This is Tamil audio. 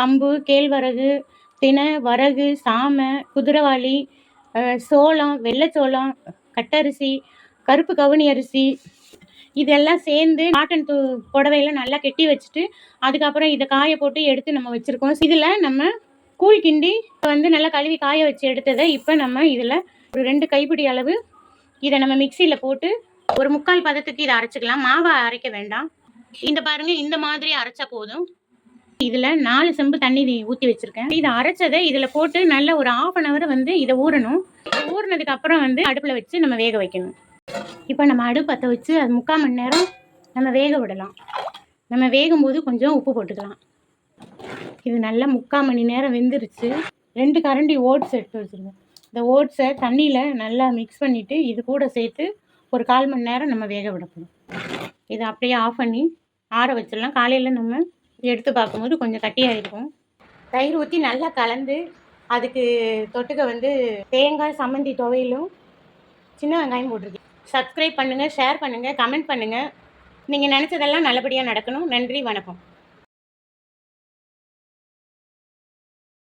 கம்பு கேழ்வரகு தினை வரகு சாமை குதிரைவாளி சோளம் வெள்ளைச்சோளம் கட்டரிசி கருப்பு கவுனி அரிசி இதெல்லாம் சேர்ந்து காட்டன் தூ புடவையில நல்லா கெட்டி வச்சுட்டு அதுக்கப்புறம் இதை காய போட்டு எடுத்து நம்ம வச்சுருக்கோம். இதில் நம்ம கூழ் கிண்டி வந்து நல்லா கழுவி காய வச்சு எடுத்ததை இப்போ நம்ம இதில் ஒரு ரெண்டு கைப்பிடி அளவு இதை நம்ம மிக்சியில் போட்டு ஒரு முக்கால் பதத்துக்கு இதை அரைச்சிக்கலாம். மாவை அரைக்க வேண்டாம். இந்த பாருங்கள் இந்த மாதிரி அரைச்சா போதும். இதில் நாலு செம்பு தண்ணி ஊற்றி வச்சுருக்கேன். இதை அரைச்சதை இதில் போட்டு நல்ல ஒரு ஆஃப் அன் ஹவர் வந்து இதை ஊறணும். ஊறினதுக்கு அப்புறம் வந்து அடுப்பில் வச்சு நம்ம வேக வைக்கணும். இப்போ நம்ம அடுப்பு வச்சு அது முக்கால் மணி நேரம் நம்ம வேக விடலாம். நம்ம வேகும்போது கொஞ்சம் உப்பு போட்டுக்கலாம். இது நல்லா முக்கால் மணி நேரம் வெந்துருச்சு. ரெண்டு கரண்டி ஓட்ஸ் எடுத்து வச்சுருக்கோம். இந்த ஓட்ஸை தண்ணியில் நல்லா மிக்ஸ் பண்ணிவிட்டு இது கூட சேர்த்து ஒரு கால் மணி நேரம் நம்ம வேக விடப்போம். இதை அப்படியே ஆஃப் பண்ணி ஆற வச்சிடலாம். காலையில் நம்ம எடுத்து பார்க்கும்போது கொஞ்சம் கட்டியாக இருக்கும் தயிர் ஊற்றி நல்லா கலந்து அதுக்கு தொட்டுக்க வந்து தேங்காய் சம்மந்தி துவையிலும் சின்ன வெங்காயம் போட்டிருக்கேன். சப்ஸ்கிரைப் பண்ணுங்கள் ஷேர் பண்ணுங்கள் கமெண்ட் பண்ணுங்கள் நீங்கள் நினச்சதெல்லாம் நல்லபடியாக நடக்கணும். நன்றி வணக்கம்.